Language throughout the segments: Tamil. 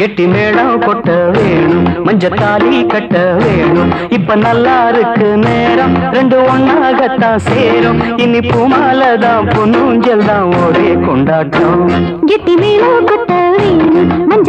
கெட்டி மேளம் கொட்ட வேணும் மஞ்ச தாலி கட்ட வேணும். இப்ப நல்லா இருக்கு நேரம் ரெண்டு ஒன்னாகத்தான் சேரும். இனி பூமாலதான் பொன்னூஞ்சல் தான் ஒரே கொண்டாட்டம். கெட்டி மேளம் கொட்ட வேணும் மஞ்ச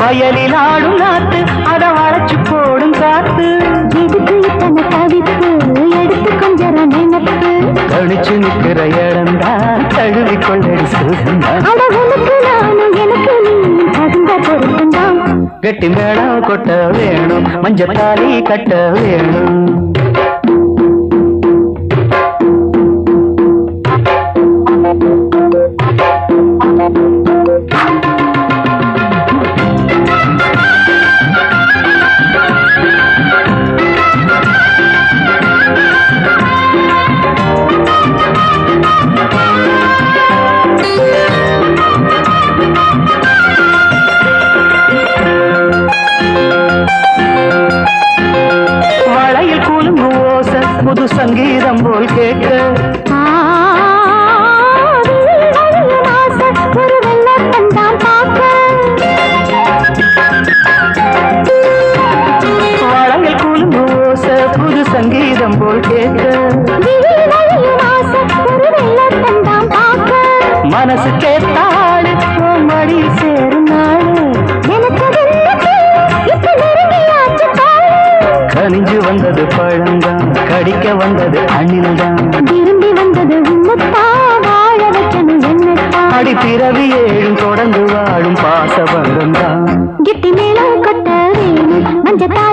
வயலில் ஆடும் நாத்து அத வளைச்சு போடும் காத்து. எதுக்கு இத்தனை தவிப்பு? எடுத்து கொஞ்சம் நினைப்பு கழிச்சு நிக்கிற இடம்டா தழுவி கொள்ளடி கெட்டி மேளம் கொட்ட வேணும் மஞ்சத்தாலி கட்ட வேணும். சங்கீதம் போல் கேட்க. ஆ, விழிவழியும் ஓச புது சங்கீதம் போல் கேட்க. மனசு கேட்டாள் மடி கடிக்க வந்தது அணில்தான் விரும்பி வந்தது உன்னைத்தா, வாழ வைக்கணும் என்னைத்தான். அடி பிறவி ஏழும் தொடர்ந்து வாழும் பாசபந்தம் தான் கெட்டி மேளம் கொட்ட வேணும் மஞ்ச தாலி